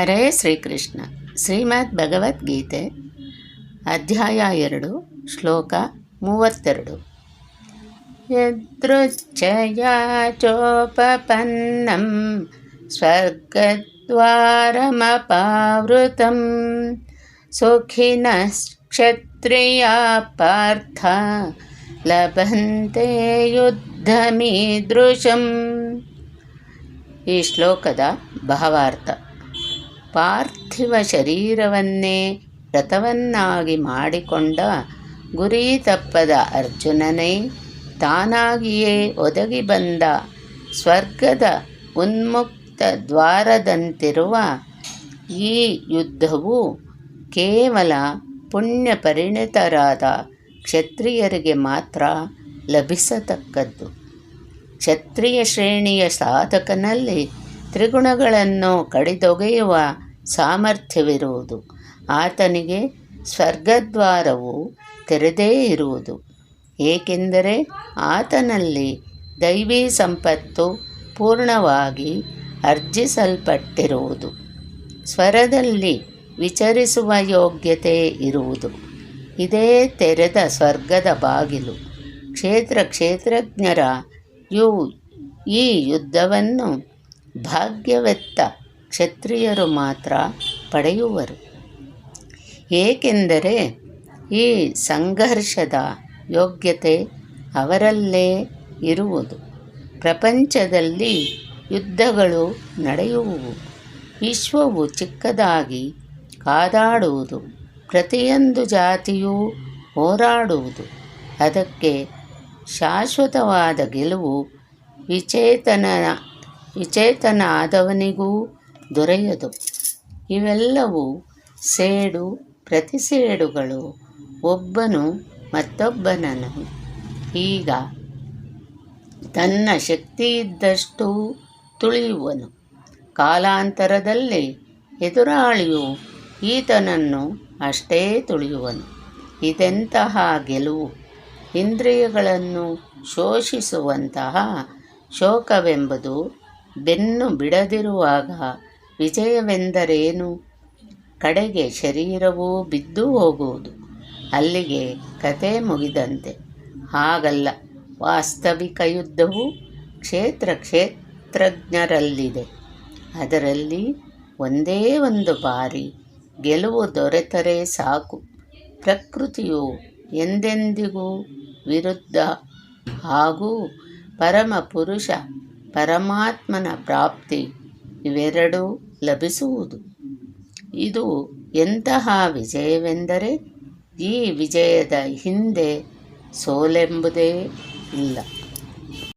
ಹರೇ ಶ್ರೀಕೃಷ್ಣ. ಶ್ರೀಮದ್ ಭಗವದ್ಗೀತೆ ಅಧ್ಯಾಯ ಎರಡು, ಶ್ಲೋಕ ಮೂವತ್ತೆರಡು. ಯದೃಚ್ಛಯಾ ಚೋಪಪನ್ನಂ, ಸ್ವರ್ಗದ್ವಾರಮಪಾವೃತಂ ಸುಖಿನಃ ಕ್ಷತ್ರಿಯಾ ಪಾರ್ಥ, ಲಭಂತೆ ಯುದ್ಧಮೀದೃಶಂ. ಈ ಶ್ಲೋಕದ ಭಾವಾರ್ಥ. ಪಾರ್ಥಿವ ಶರೀರವನ್ನೇ ರಥವನ್ನಾಗಿ ಮಾಡಿಕೊಂಡ ಗುರಿ ತಪ್ಪದ ಅರ್ಜುನನೇ ತಾನಾಗಿಯೇ ಒದಗಿ ಬಂದ ಸ್ವರ್ಗದ ಉನ್ಮುಕ್ತ ದ್ವಾರದಂತಿರುವ ಈ ಯುದ್ಧವು ಕೇವಲ ಪುಣ್ಯ ಪರಿಣಿತರಾದ ಕ್ಷತ್ರಿಯರಿಗೆ ಮಾತ್ರ ಲಭಿಸತಕ್ಕದ್ದು. ಕ್ಷತ್ರಿಯ ಶ್ರೇಣಿಯ ಸಾಧಕನಲ್ಲಿ ತ್ರಿಗುಣಗಳನ್ನು ಕಡಿದೊಗೆಯುವ ಸಾಮರ್ಥ್ಯವಿರುವುದು. ಆತನಿಗೆ ಸ್ವರ್ಗದ್ವಾರವು ತೆರೆದೇ ಇರುವುದು. ಏಕೆಂದರೆ ಆತನಲ್ಲಿ ದೈವಿ ಸಂಪತ್ತು ಪೂರ್ಣವಾಗಿ ಅರ್ಜಿಸಲ್ಪಟ್ಟಿರುವುದು. ಸ್ವರದಲ್ಲಿ ವಿಚರಿಸುವ ಯೋಗ್ಯತೆ ಇರುವುದು. ಇದೇ ತೆರೆದ ಸ್ವರ್ಗದ ಬಾಗಿಲು. ಕ್ಷೇತ್ರ ಕ್ಷೇತ್ರಜ್ಞರ ಯು ಈ ಯುದ್ಧವನ್ನು ಭಾಗ್ಯವೆತ್ತ ಕ್ಷತ್ರಿಯರು ಮಾತ್ರ ಪಡೆಯುವರು. ಏಕೆಂದರೆ ಈ ಸಂಘರ್ಷದ ಯೋಗ್ಯತೆ ಅವರಲ್ಲೇ ಇರುವುದು. ಪ್ರಪಂಚದಲ್ಲಿ ಯುದ್ಧಗಳು ನಡೆಯುವುವು. ವಿಶ್ವವು ಚಿಕ್ಕದಾಗಿ ಕಾದಾಡುವುದು. ಪ್ರತಿಯೊಂದು ಜಾತಿಯೂ ಹೋರಾಡುವುದು. ಅದಕ್ಕೆ ಶಾಶ್ವತವಾದ ಗೆಲುವು ವಿಚೇತನ ವಿಚೇತನ ಆದವನಿಗೂ ದೊರೆಯದು. ಇವೆಲ್ಲವೂ ಸೇಡು ಪ್ರತಿಸೇಡುಗಳು ಒಬ್ಬನು ಮತ್ತೊಬ್ಬನನು. ಈಗ ತನ್ನ ಶಕ್ತಿ ಇದ್ದಷ್ಟು ತುಳಿಯುವನು. ಕಾಲಾಂತರದಲ್ಲಿ ಎದುರಾಳಿಯು ಈತನನ್ನು ಅಷ್ಟೇ ತುಳಿಯುವನು. ಇದೆಂತಹ ಗೆಲುವು? ಇಂದ್ರಿಯಗಳನ್ನು ಶೋಷಿಸುವಂತಹ ಶೋಕವೆಂಬುದು ಬೆನ್ನು ಬಿಡದಿರುವಾಗ ವಿಜಯವೆಂದರೇನು? ಕಡೆಗೆ ಶರೀರವೂ ಬಿದ್ದು ಹೋಗುವುದು. ಅಲ್ಲಿಗೆ ಕತೆ ಮುಗಿದಂತೆ. ಹಾಗಲ್ಲ, ವಾಸ್ತವಿಕ ಯುದ್ಧವು ಕ್ಷೇತ್ರ ಕ್ಷೇತ್ರಜ್ಞರಲ್ಲಿದೆ. ಅದರಲ್ಲಿ ಒಂದೇ ಒಂದು ಬಾರಿ ಗೆಲುವು ದೊರೆತರೆ ಸಾಕು. ಪ್ರಕೃತಿಯು ಎಂದೆಂದಿಗೂ ವಿರುದ್ಧ ಹಾಗೂ ಪರಮ ಪುರುಷ ಪರಮಾತ್ಮನ ಪ್ರಾಪ್ತಿ ಇವೆರಡೂ ಲಭಿಸುವುದು. ಇದು ಎಂತಹ ವಿಜಯವೆಂದರೆ ಈ ವಿಜಯದ ಹಿಂದೆ ಸೋಲೆಂಬುದೇ ಇಲ್ಲ.